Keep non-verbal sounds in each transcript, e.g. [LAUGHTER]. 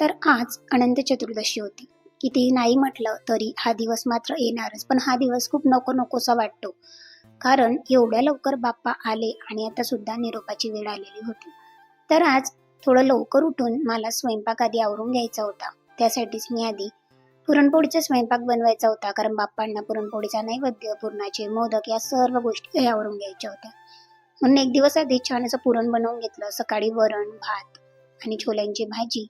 तर आज अनंत चतुर्दशी होती. कितीही नाही म्हटलं तरी हा दिवस मात्र येणारच पण हा दिवस खूप नको नकोसा वाटतो. कारण एवढ्या लवकर बाप्पा आले आणि आता सुद्धा निरोपाची वेळ आलेली होती. तर आज थोडं लवकर उठून मला स्वयंपाक आधी आवरून घ्यायचा होता. त्यासाठीच मी आधी पुरणपोळीचा स्वयंपाक बनवायचा होता कारण बाप्पांना पुरणपोळीचा नैवेद्य पुरणाचे मोदक या सर्व गोष्टी आवरून घ्यायच्या होत्या. म्हणून एक दिवस आधी छान असं पुरण बनवून घेतलं. सकाळी वरण भात आणि छोल्यांची भाजी.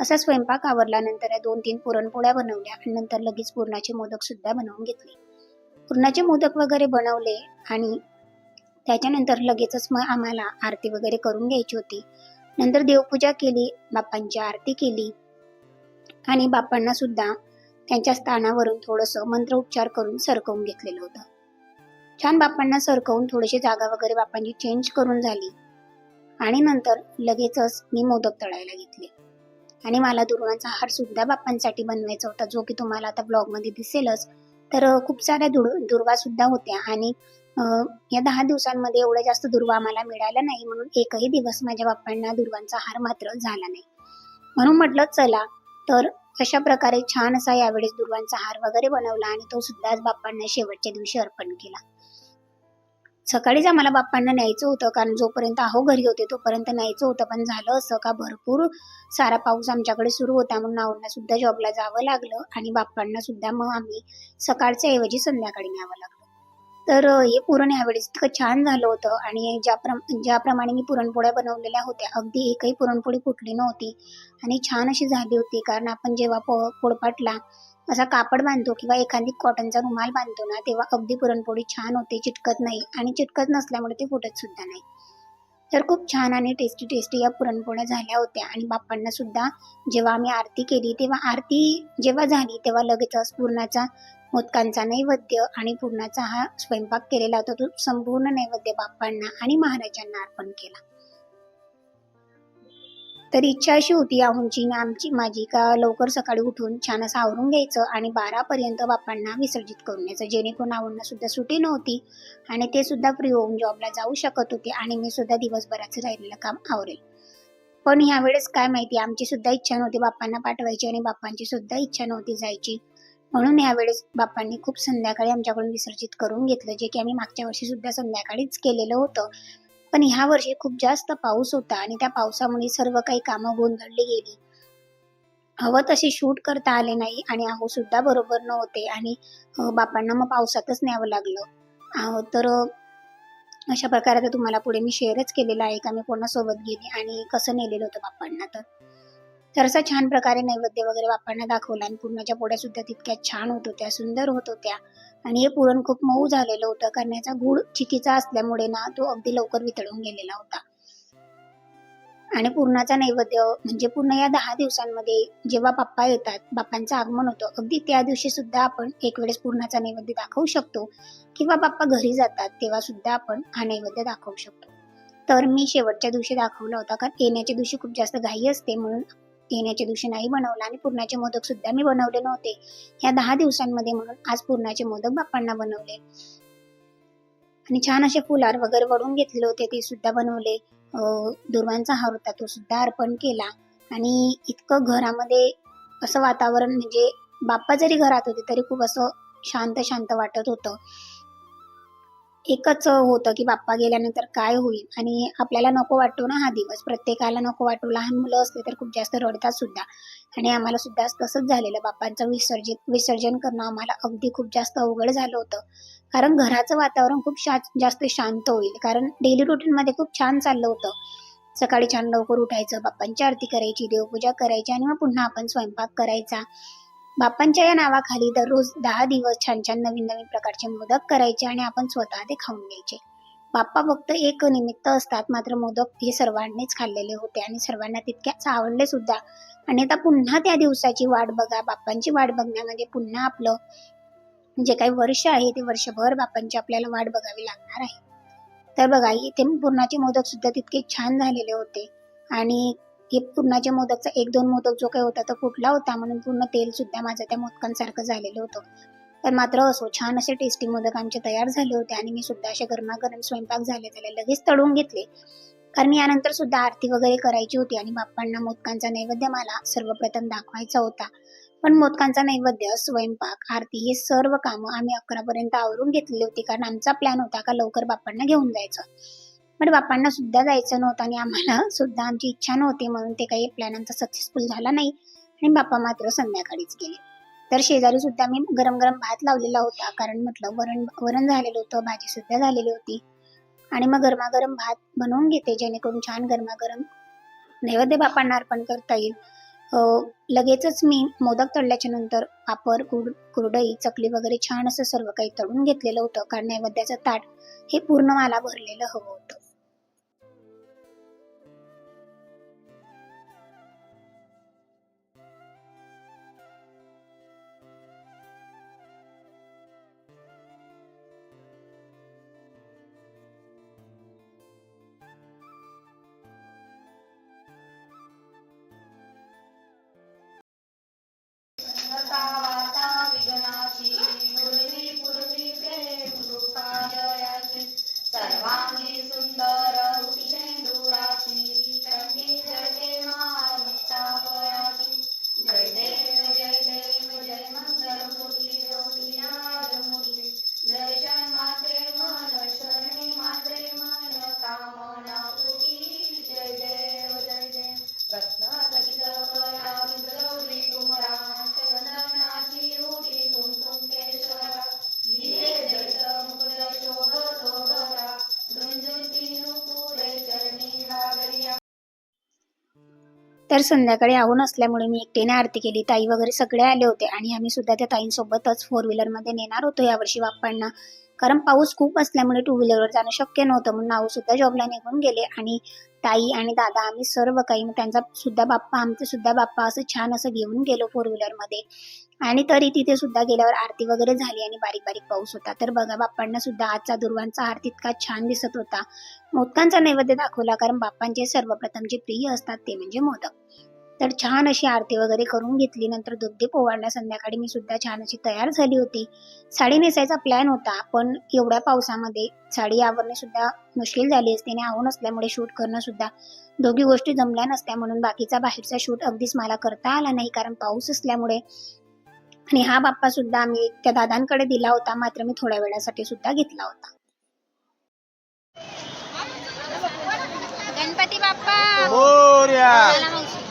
असा स्वयंपाक आवरल्यानंतर या दोन तीन पुरणपोळ्या बनवल्या आणि नंतर लगेच पुरणाचे मोदक सुद्धा बनवून घेतले. पुरणाचे मोदक वगैरे बनवले आणि त्याच्यानंतर लगेचच मग आम्हाला आरती वगैरे करून घ्यायची होती. नंतर देवपूजा केली बाप्पांची आरती केली आणि बाप्पांना सुद्धा त्यांच्या स्थानावरून थोडंसं मंत्रोच्चार करून सरकवून घेतलेलं होतं. छान बाप्पांना सरकवून थोडीशी जागा वगैरे बाप्पांची चेंज करून झाली आणि नंतर लगेचच मी मोदक तळायला घेतले. आणि मला दुर्वांचा हार सुद्धा बाप्पांसाठी बनवायचा होता जो की तुम्हाला आता ब्लॉगमध्ये दिसेलच. तर खूप साऱ्या दुर दुर्वा सुद्धा होत्या आणि या दहा दिवसांमध्ये एवढ्या जास्त दुर्वा आम्हाला मिळाल्या नाही म्हणून एकही दिवस माझ्या बाप्पांना दुर्वांचा हार मात्र झाला नाही. म्हणून म्हटलं चला तर अशा प्रकारे छान असा यावेळेस दुर्वांचा हार वगैरे बनवला आणि तो सुद्धा आज बाप्पांना शेवटच्या दिवशी अर्पण केला. सकाळीच आम्हाला बाप्पांना न्यायचं होतं कारण जोपर्यंत आहो घरी होते तोपर्यंत न्यायचं होतं. पण झालं असं का भरपूर सारा पाऊस आमच्याकडे सुरू होता. म्हणून नावांना सुद्धा जॉबला जावं लागलं आणि बाप्पांना सुद्धा मग आम्ही सकाळच्या ऐवजी संध्याकाळी न्यावं लागलं. तर हे पुरण यावेळेस इतकं छान झालं होतं आणि ज्याप्रम ज्याप्रमाणे मी पुरणपोळ्या बनवलेल्या होत्या अगदी एकही पुरणपोळी फुटली नव्हती. आणि छान अशी झाली होती कारण आपण जेव्हा पो पोळपाटला असा कापड बांधतो किंवा एखादी कॉटनचा रुमाल बांधतो ना तेव्हा अगदी पुरणपोळी छान होते चिटकत नाही आणि चिटकत नसल्यामुळे ते फुटत सुद्धा नाही. तर खूप छान आणि टेस्टी टेस्टी या पुरणपोळ्या झाल्या होत्या आणि बाप्पांना सुद्धा जेव्हा आम्ही आरती केली तेव्हा आरती जेव्हा झाली तेव्हा लगेचच पूर्णाचा मोदकांचा नैवेद्य आणि पूर्णाचा हा स्वयंपाक केलेला होता तो संपूर्ण नैवेद्य बाप्पांना आणि महाराजांना अर्पण केला. तर इच्छा अशी होती आहुंची आमची माझी का लवकर सकाळी उठून छान असं आवरून घ्यायचं आणि बारापर्यंत बाप्पांना विसर्जित करून यायचं. जेणेकरून आहुंना सुद्धा सुटी नव्हती आणि ते सुद्धा फ्री होऊन जॉबला जाऊ शकत होते आणि मी सुद्धा दिवसभराचं राहिलेलं काम आवरेल. पण ह्यावेळेस काय माहिती आमची सुद्धा इच्छा नव्हती बाप्पांना पाठवायची आणि बाप्पांची सुद्धा इच्छा नव्हती जायची. म्हणून यावेळेस बाप्पांनी खूप संध्याकाळी आमच्याकडून विसर्जित करून घेतलं जे की आम्ही मागच्या वर्षी सुद्धा संध्याकाळीच केलेलं होतं. पण ह्या वर्षी खूप जास्त पाऊस होता आणि त्या पावसामुळे सर्व काही कामं गोंधळली गेली. हवं तसे शूट करता आले नाही आणि आहो सुद्धा बरोबर नव्हते आणि बापांना मग पावसातच न्यावं लागलं. तर अशा प्रकारे तर तुम्हाला पुढे मी शेअरच केलेला आहे का? मी कोणासोबत सोबत गेली आणि कसं नेलेलं होतं बापांना तर? तर असं छान प्रकारे नैवेद्य वगैरे बाप्पांना दाखवला आणि पूर्णाच्या पोळ्या सुद्धा तितक्या छान होत होत्या सुंदर होत होत्या. आणि हे पुरण खूप मऊ झालेलं होतं करण्याचा गुळ चिकीचा असल्यामुळे ना तो अगदी लवकर वितळून गेलेला होता. आणि पूर्णाचा नैवेद्य म्हणजे पूर्ण या दहा दिवसांमध्ये जेव्हा बाप्पा येतात बाप्पांचं आगमन होतं अगदी त्या दिवशी सुद्धा आपण एक वेळेस पूर्णाचा नैवेद्य दाखवू शकतो. किंवा बाप्पा घरी जातात तेव्हा सुद्धा आपण हा नैवेद्य दाखवू शकतो. तर मी शेवटच्या दिवशी दाखवला होता कारण येण्याच्या दिवशी खूप जास्त घाई असते म्हणून येण्याच्या दिवशी नाही बनवला आणि पुरणाचे मोदक सुद्धा मी बनवले नव्हते. ह्या दहा दिवसांमध्ये म्हणून आज पुरणाचे मोदक बाप्पांना बनवले. आणि छान असे फुलार वगैरे वडून घेतले होते ते सुद्धा बनवले. दुर्वांचा हार होता तो सुद्धा अर्पण केला. आणि इतकं घरामध्ये असं वातावरण म्हणजे बाप्पा जरी घरात होते तरी खूप असं शांत शांत वाटत होतं. एकच होतं की बाप्पा गेल्यानंतर काय होईल? आणि आपल्याला नको वाटतो ना हा दिवस. प्रत्येकाला नको वाटतो लहान मुलं असले तर खूप जास्त रडतात सुद्धा. आणि आम्हाला सुद्धा तसंच झालेलं. बाप्पांचं विसर्जित विसर्जन करणं आम्हाला अगदी खूप जास्त अवघड झालं होतं. कारण घराचं वातावरण खूप शा जास्त शांत होईल. कारण डेली रुटीनमध्ये खूप छान चाललं होतं. सकाळी छान लवकर उठायचं. बाप्पांची आरती करायची देवपूजा करायची आणि मग पुन्हा आपण स्वयंपाक करायचा. बाप्पांच्या या नावाखाली दररोज दहा दिवस छान छान नवीन नवीन प्रकारचे मोदक करायचे आणि आपण स्वतः ते खाऊन घ्यायचे. बाप्पा फक्त एक निमित्त असतात मात्र मोदक हे सर्वांनीच खाल्लेले होते आणि सर्वांना तितक्याच आवडले सुद्धा. आणि आता पुन्हा त्या दिवसाची वाट बघा बाप्पांची वाट बघण्यामध्ये पुन्हा आपलं जे काही वर्ष आहे ते वर्षभर बाप्पांची आपल्याला वाट बघावी लागणार आहे. तर बघा इथे पूर्णाचे मोदक सुद्धा तितके छान झालेले होते. आणि की पूर्णाच्या मोदकचा एक दोन मोदक जो काही होता तो फुटला होता म्हणून पूर्ण तेल सुद्धा माझं त्या मोदकांसारखं झालेलं होतं. पण मात्र असो छान असे टेस्टी मोदक आमचे तयार झाले होते आणि मी सुद्धा असे गरमागरम स्वयंपाक झाले त्याला लगेच तळून घेतले. कारण यानंतर सुद्धा आरती वगैरे करायची होती आणि बाप्पांना मोदकांचा नैवेद्य मला सर्वप्रथम दाखवायचा होता. पण मोदकांचा नैवेद्य स्वयंपाक आरती हे सर्व कामं आम्ही अकरापर्यंत आवरून घेतलेली होती कारण आमचा प्लॅन होता का लवकर बाप्पांना घेऊन जायचं. पण बाप्पांना सुद्धा जायचं नव्हतं आणि आम्हाला [LAUGHS] सुद्धा आमची इच्छा नव्हती म्हणून ते काही प्लॅन आमचा सक्सेसफुल झाला नाही. आणि बाप्पा मात्र संध्याकाळीच गेले. तर शेजारी सुद्धा मी गरम गरम भात लावलेला होता. कारण म्हटलं वरण वरण झालेलं होतं भाजी सुद्धा झालेली होती. आणि मग गरमागरम भात बनवून घेते जेणेकरून छान गरमागरम नैवेद्य बापांना अर्पण करता येईल. लगेचच मी मोदक तळल्याच्या नंतर पापड कुर कुरडई चकली वगैरे छान असं सर्व काही तळून घेतलेलं होतं. कारण नैवेद्याचं ताट हे पूर्ण मला भरलेलं हवं होतं. तर संध्याकाळी आहून असल्यामुळे मी एकटीने आरती केली. ताई वगैरे सगळे आले होते आणि आम्ही सुद्धा त्या ताईंसोबतच फोर व्हीलरमध्ये नेणार होतो यावर्षी बाप्पांना. कारण पाऊस खूप असल्यामुळे टू व्हीलरवर जाणं शक्य नव्हतं. म्हणून नाऊ सुद्धा जॉबला निघून गेले आणि ताई आणि दादा आम्ही सर्व काही मग त्यांचा सुद्धा बाप्पा आमचे सुद्धा बाप्पा असं छान असं घेऊन गेलो फोर व्हीलरमध्ये. आणि तरी तिथे सुद्धा गेल्यावर आरती वगैरे झाली आणि बारीक बारीक पाऊस होता. तर बघा बाप्पांना सुद्धा आजचा दुर्वांचा आरती इतका छान दिसत होता. मोदकांचा नैवेद्य दाखवला कारण बाप्पांचे सर्वप्रथम जे प्रिय असतात ते म्हणजे मोदक. तर छान अशी आरती वगैरे करून घेतली. नंतर दुग्धीप ओवाळला. संध्याकाळी मी सुद्धा छान अशी तयार झाली होती. साडी नेसायचा प्लॅन होता पण एवढ्या पावसामध्ये साडी आवरणे सुद्धा मुश्किल झाली असते आणि आवून असल्यामुळे शूट करणं सुद्धा दोघी गोष्टी जमल्या नसत्या. म्हणून बाकीचा बाहेरचा शूट अगदीच मला करता आला नाही कारण पाऊस असल्यामुळे. आणि हा बाप्पा सुद्धा आम्ही त्या दादांकडे दिला होता मात्र मी थोड्या वेळासाठी सुद्धा घेतला होता. गणपती बाप्पा मोर्या चला मावशी.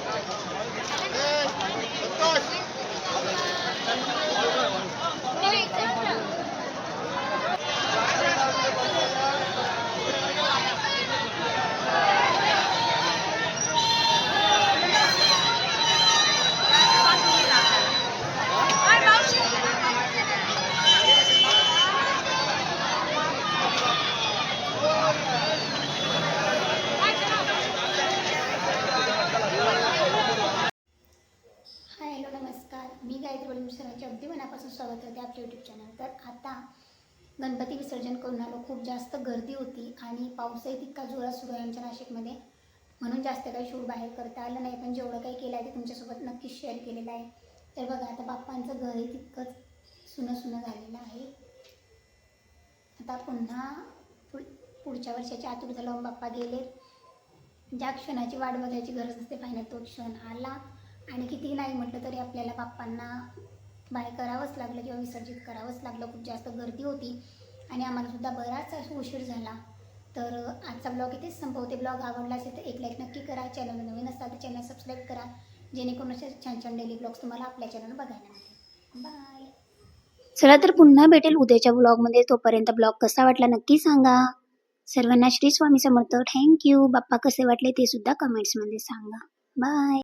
हाय हॅलो नमस्कार मी गायत्री वडील सरांचे अगदी मनापासून स्वागत करते आपल्या यूट्यूब चॅनल तर आता गणपती विसर्जन करून आलो. खूप जास्त गर्दी होती आणि पाऊसही तितका जोरात सुरू आहे आमच्या नाशिकमध्ये. म्हणून जास्त काही शूट बाहेर करता आलं नाही. पण जेवढं काही केलं आहे ते तुमच्यासोबत नक्कीच शेअर केलेलं आहे. तर बघा आता बाप्पांचं घरही तितकंच सुनं सुनं झालेलं आहे. आता पुन्हा पुढ पुढच्या वर्षाच्या आतुरता लावून बाप्पा गेले. ज्या क्षणाची वाट बघायची गरज असते पाहिजे तो क्षण आला. आणि कितीही नाही म्हटलं तरी आपल्याला बाप्पांना बाहेर करावंच लागलं किंवा विसर्जित करावंच लागलं. खूप जास्त गर्दी होती आणि आम्हालासुद्धा बराच उशीर झाला. तर आजचा ब्लॉग इथेच संपवते. ब्लॉग आवडला असेल तर एक लाईक नक्की करा. चॅनल नवीन असतात तर चॅनल सबस्क्राईब करा. जेणेकरून असे छान छान डेली ब्लॉग्स तुम्हाला आपल्या चॅनल बघायला मिळेल बाय चला तर पुन्हा भेटेल उद्याच्या ब्लॉगमध्ये तोपर्यंत ब्लॉग कसा वाटला नक्की सांगा. सर्वांना श्री स्वामी समर्थ. थँक्यू बाप्पा कसे वाटले ते सुद्धा कमेंट्समध्ये सांगा. बाय